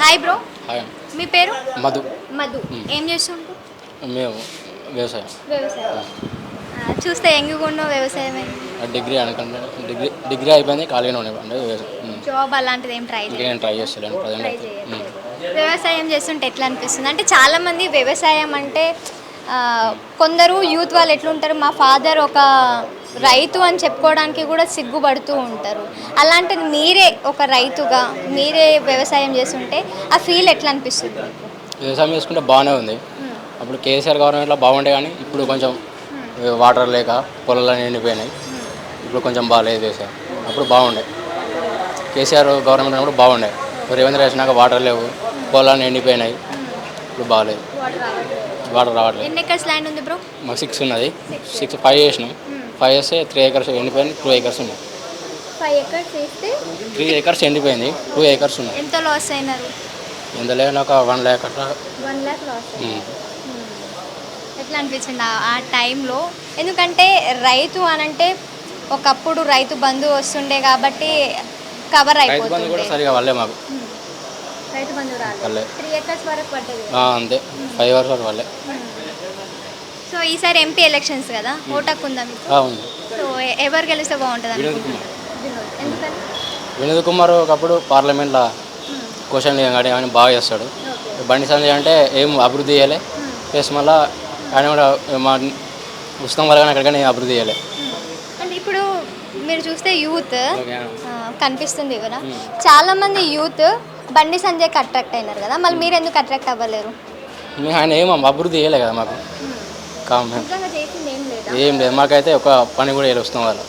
Hi bro hi మీ పేరు? మధు. మధు. ఏం చేస్తుంటారు మేము వ్యవసాయం. వ్యవసాయం. ఆ, చూస్తే ఎంగుకుండా వ్యవసాయమే. డిగ్రీ అనుకుంటే డిగ్రీ డిగ్రీ అయిపోయింది ఖాళీగానే ఉండే వ్యవసాయం. జాబ్ అలాంటిది ఏం ట్రై నేను ట్రై చేస్తలేను ఉమ్. వ్యవసాయం చేస్తుంటే ఎట్లా అనిపిస్తుంది? అంటే చాలా మంది వ్యవసాయం అంటే కొందరు యూత్ వాళ్ళు ఎట్లుంటారు? మా ఫాదర్ ఒక రైతు అని చెప్పుకోవడానికి కూడా సిగ్గుపడుతూ ఉంటారు. అలాంటిది మీరే ఒక రైతుగా మీరే వ్యవసాయం చేస్తుంటే ఆ ఫీల్ ఎట్లా అనిపిస్తుంది? వ్యవసాయం చేసుకుంటే బాగానే ఉంది. అప్పుడు కేసీఆర్ గవర్నమెంట్లో బాగుండే కానీ ఇప్పుడు కొంచెం వాటర్ లేక పొలాలు ఎండిపోయినాయి. ఇప్పుడు కొంచెం బాగాలేదు వ్యవసాయం అప్పుడు బాగుండే. కేసీఆర్ గవర్నమెంట్ ఉన్నప్పుడు బాగుండే. రేవంత్ వచ్చినాక వాటర్ లేవు పొలాలు ఎండిపోయినాయి. ఇప్పుడు బాగాలేదు. వాటర్ రావట్లేదు. ఎన్ని ఎకర్స్ ల్యాండ్ ఉంది బ్రో? మాకు సిక్స్ ఉన్నది. సిక్స్. ఫైవ్ చేసినాం. ఫైవ్ చేస్తే త్రీ ఏకర్స్ ఎండిపోయింది టూ ఏకర్స్ ఉన్నాయి. ఫైవ్ ఎకర్స్ వేస్తే త్రీ ఏకర్స్ ఎండిపోయింది టూ ఏకర్స్ ఉన్నాయి. ఎంత లాస్ అయినారు ఎంత లేని ఒక వన్ ల్యాక్ అట్లా. One lakh loss um. ఎట్లా అనిపించింది ఆ- ఆ టైంలో ఎందుకంటే రైతు అనంటే ఒకప్పుడు రైతు బంధు వస్తుండే కాబట్టి కవర్ రైతు బంధు కూడా అయిపోతుండే. సరిగా మాకు. రైతు బంధు రాలేదు త్రీ ఎకర్స్ వరకు పడ్డది. ఆ, అంతే. ఫైవ్ అవర్స్ వరకు వాళ్ళే సో ఈసారి ఎంపీ ఎలక్షన్స్ కదా? ఓటాకు ఉందా మీకు? ఉంది సో ఎ- ఎవరు గెలిస్తే బాగుంటుంది వినోద్ కుమార్. వినోద్. ఎందుకని? వినోద్ కుమార్ ఒకప్పుడు పార్లమెంట్లో క్వశ్చన్ కానీ ఆయన బాగా చేస్తాడు. బండి సంజయ్ అంటే ఏం అభివృద్ధి చేయాలి. ప్లస్ మళ్ళీ ఆయన కూడా మా ఉచితం వల్ల కానీ అక్కడికైనా ఏం అభివృద్ధి చేయాలి. అంటే ఇప్పుడు మీరు చూస్తే యూత్ కనిపిస్తుంది కదా? చాలా మంది యూత్ బండి సంజయ్కి అట్రాక్ట్ అయినారు కదా? మళ్ళీ మీరు ఎందుకు అట్రాక్ట్ అవ్వలేరు? మేము ఆయన ఏం అభివృద్ధి చేయలే కదా మాకు. ఏం లేదా? మాకైతే ఒక పని కూడా వస్తాం వాళ్ళు.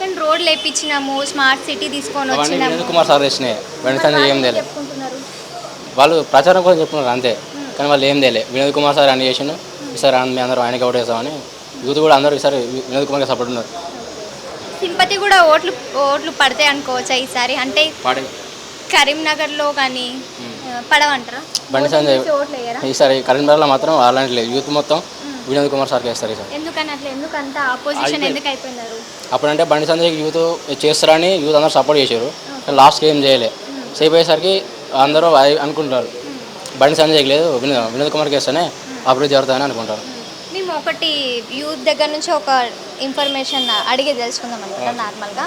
కానీ రోడ్లు వేయించినాము స్మార్ట్ సిటీ తీసుకొని అవన్నీ వచ్చినాము. వినోద్ కుమార్ సార్ సంజయ్ ఏం తెలియదు చెప్పుకుంటున్నారు? వాళ్ళు ప్రచారం కోసం చెప్తున్నారు అంతే. కానీ వాళ్ళు ఏం తెలియదు వినోద్ కుమార్ సార్ అని చేసిండు. ఈసారి ఆన్- మీ అందరూ ఆయనకి ఓట్ వేస్తామని యూత్ కూడా అందరూ ఈసారి వినోద్ కుమార్కి సపోర్ట్ ఉన్నారు. సింపతి కూడా ఓట్లు ఓట్లు పడతాయి అనుకోవచ్చా ఈసారి? అంటే కరీంనగర్లో కానీ పడవంటారా? బండి సంజయ్ ఓట్లు వేయరా? ఈసారి కరీంనగర్లో మాత్రం అలాంటి లేదు. యూత్ మొత్తం వినోద్ కుమార్ సార్కి వేస్తారు ఈసారి ఎందుకని అట్లా? ఎందుకు అంత ఆపోజిషన్ ఎందుకు అయిపోయినారు అప్పుడంటే బండి సంజయ్ యూత్ చేస్తారని యూత్ అందరూ సపోర్ట్ చేశారు. కానీ లాస్ట్కి ఏం చేయలే. సేపు అయ్యేసరికి అందరూ అనుకుంటారు బండి సంజయ్కి లేదు వినోద్ వినోద్ కుమార్కి వేస్తేనే అభివృద్ధి జరుగుతుందని అనుకుంటారు. మేము ఒకటి యూత్ దగ్గర నుంచి ఒక ఇన్ఫర్మేషన్ అడిగి తెలుసుకుందాం అనమాట నార్మల్గా.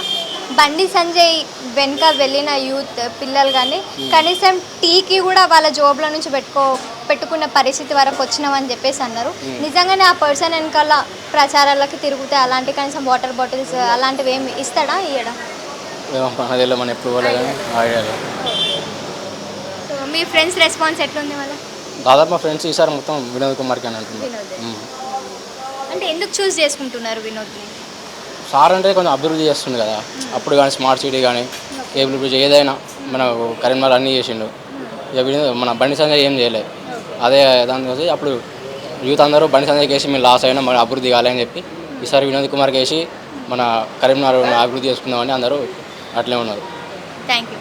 బండి సంజయ్ వెనుక వెళ్ళిన యూత్ పిల్లలు కానీ కనీసం టీకి కూడా వాళ్ళ జోబుల నుంచి పెట్టుకో పెట్టుకున్న పరిస్థితి వరకు వచ్చినామని చెప్పేసి అన్నారు. నిజంగానే ఆ పర్సన్ వెనకాల ప్రచారాలకి తిరుగుతే అలాంటి కనీసం వాటర్ బాటిల్స్ అలాంటివి ఏమి ఇస్తాడా ఇయ్యడా? మనకు మనం ఎప్పుడు సో మీ ఫ్రెండ్స్ రెస్పాన్స్ ఎట్లుంది మళ్ళీ? దాదాపు మా ఫ్రెండ్స్ ఈసారి మొత్తం వినోద్ కుమార్కి అని వినోద్. ఉమ్. అంటే ఎందుకు చూస్ చేసుకుంటున్నారు వినోద్ని? సార్ అంటే కొంచెం అభివృద్ధి చేస్తుంది కదా. అప్పుడు కానీ స్మార్ట్ సిటీ కానీ కేబుల్ బ్రిడ్జ్ ఏదైనా మన కరీంనగర్ అన్నీ చేసిండు. ఇక వినోద్ మన బండి సంజయ్ ఏం చేయలేదు. అదే దానికోసం అప్పుడు యూత్ అందరూ బండి సంజయ్కి వేసి మేము లాస్ అయినా మన అభివృద్ధి అని చెప్పి ఈసారి వినోద్ కుమార్కి వేసి మన కరీంనగర్ అభివృద్ధి చేసుకుందామని అందరూ అట్లే ఉన్నారు. Thank you